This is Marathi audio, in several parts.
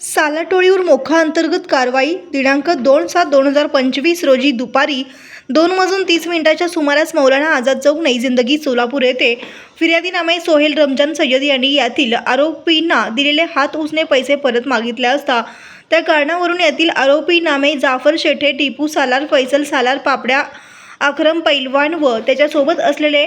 सालाटोळीवर मोखा अंतर्गत कारवाई दिनांक दोन सात दोन हजार पंचवीस रोजी दुपारी दोन वाजून तीस मिनिटाच्या सुमारास मौलाना आझाद चौक नई जिंदगी सोलापूर येथे फिर्यादीनामे सोहेल रमजान सय्यद यांनी यातील आरोपींना दिलेले हात उसने पैसे परत मागितले असता त्या कारणावरून यातील आरोपीनामे जाफर शेठे टिपू सालार फैसल सालार पापड्या अक्रम पैलवान व त्याच्यासोबत असलेले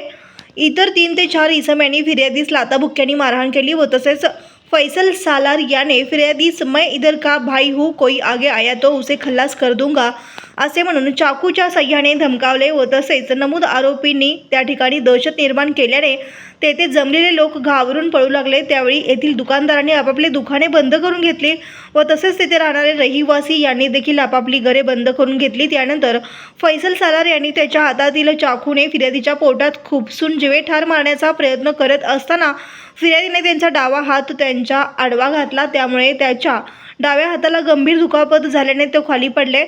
इतर तीन ते चार इसम यांनी फिर्यादीस लाताबुक्क्यांनी मारहाण केली व तसेच फैसल सालार याने फिर्यादीस मैं इधर का भाई हूँ कोई आगे आया तो उसे खल्लास कर दूंगा. असे म्हणून चाकूच्या सह्याने धमकावले व तसेच नमूद आरोपींनी त्या ठिकाणी दहशत निर्माण केल्याने तेथे जमलेले लोक घाबरून पळू लागले. त्यावेळी येथील दुकानदारांनी आपापली दुकाने बंद करून घेतली व तसेच तेथे राहणारे रहिवासी यांनी देखील आपापली घरे बंद करून घेतली. त्यानंतर फैसल सालार यांनी त्याच्या हातातील चाकूने फिर्यादीच्या पोटात खुपसून जिवे ठार मारण्याचा प्रयत्न करत असताना फिर्यादीने त्यांचा डावा हात त्यांच्या आडवा घातला. त्यामुळे त्याच्या डाव्या हाताला गंभीर दुखापत झाल्याने तो खाली पडले.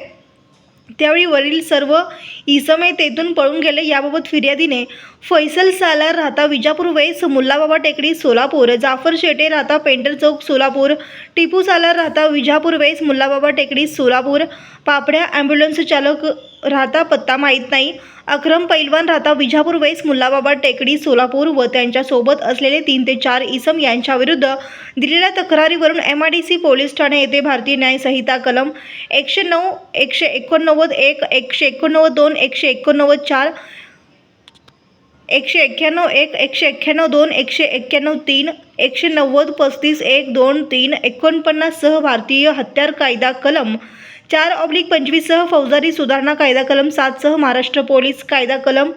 त्यावेळी वरील सर्व इसमे तेथून पळून गेले. याबाबत फिर्यादीने फैसल सालार राहता विजापूर वेस मुल्लाबाबा टेकडी सोलापूर जाफर शेटे राहता पेंटर चौक सोलापूर टिपू सालार राहता विजापूर वेस मुल्लाबाबा टेकडी सोलापूर पापड्या ॲम्ब्युलन्स चालक राहता पत्ता माहीत नाही. अक्रम पैलवान राहता विजापूर वेस मुल्लाबाबा टेकडी सोलापूर व त्यांच्यासोबत असलेले तीन ते चार इसम यांच्याविरुद्ध दिलेल्या तक्रारीवरून M I D C police Thane येथे भारतीय न्याय संहिता कलम एकशे नऊ एकशे एकोणनव्वद एक एकशे एकोणनव्वद दोन एकशे एकोणनव्वद चार एकशे एक्क्याण्णव एक एकशे एक्क्याण्णव दोन एकशे एक्क्याण्णव तीन एकशे नव्वद पस्तीस एक दोन तीन एकोणपन्नाससह भारतीय हत्यार कायदा कलम चार ऑब्लिक पंचवीससह फौजदारी सुधारणा कायदा कलम सातसह महाराष्ट्र पोलीस कायदा कलम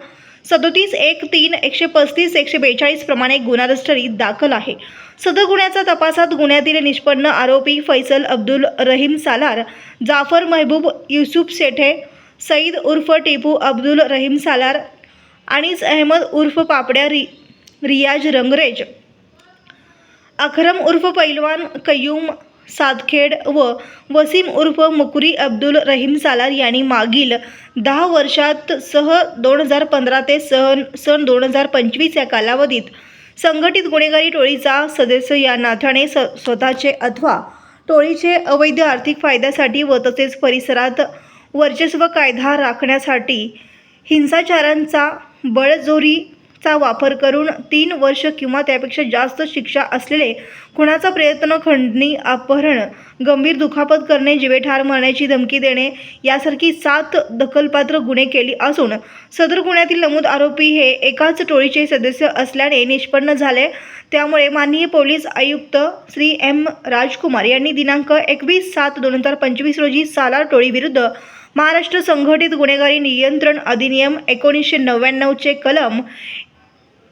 सदोतीस एक तीन एकशे पस्तीस एकशे बेचाळीस प्रमाणे गुन्हा रजिस्टरी दाखल आहे. सदर गुन्ह्याचा तपासात गुन्ह्यातील निष्पन्न आरोपी फैसल अब्दुल रहीम सालार जाफर महबूब युसुफ शेठे सईद उर्फ टिपू अब्दुल रहीम सालार आणि अहमद उर्फ पापड्या रि रियाज रंगरेज अखरम उर्फ पैलवान कयूम सातखेड व वसीम उर्फ मुकुरी अब्दुल रहीम सालार यांनी मागील दहा वर्षात सह दोन हजार पंधरा ते सन सन दोन हजार पंचवीस या कालावधीत संघटित गुन्हेगारी टोळीचा सदस्य या नाथाने स स्वतःचे अथवा टोळीचे अवैध आर्थिक फायद्यासाठी व तसेच परिसरात वर्चस्व कायदा राखण्यासाठी हिंसाचारांचा बळजोरी चा वापर करून तीन वर्ष किंवा त्यापेक्षा जास्त शिक्षा असलेले खुणाचा प्रयत्न खंडणी अपहरण गंभीर दुखापत करणे जिवेठार मारण्याची धमकी देणे यासारखी सात दखलपात्र गुन्हे केली असून सदर गुन्ह्यातील नमूद आरोपी हे एकाच टोळीचे सदस्य असल्याने निष्पन्न झाले. त्यामुळे माननीय पोलीस आयुक्त श्री एम राजकुमार यांनी दिनांक एकवीस सात दोन हजार पंचवीस रोजी सालार टोळीविरुद्ध महाराष्ट्र संघटित गुन्हेगारी नियंत्रण अधिनियम एकोणीसशे नव्याण्णवचे कलम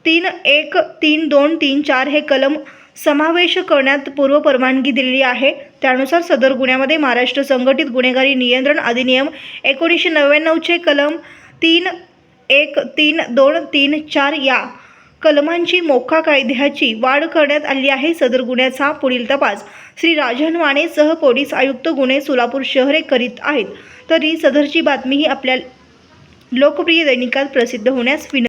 तीन एक तीन दोन तीन चार हे कलम समावेश करण्यात पूर्व परवानगी दिलेली आहे. त्यानुसार सदर गुन्ह्यामध्ये महाराष्ट्र संघटित गुन्हेगारी नियंत्रण अधिनियम एकोणीसशे नव्याण्णवचे कलम तीन एक तीन दोन तीन चार या कलमांची मोखा कायद्याची वाढ करण्यात आली आहे. सदर गुन्ह्याचा पुढील तपास श्री राजन वाणे सह पोलीस आयुक्त गुन्हे सोलापूर शहरे करीत आहेत. तरी सदरची बातमी ही आपल्या लोकप्रिय दैनिकात प्रसिद्ध होण्यास विनंती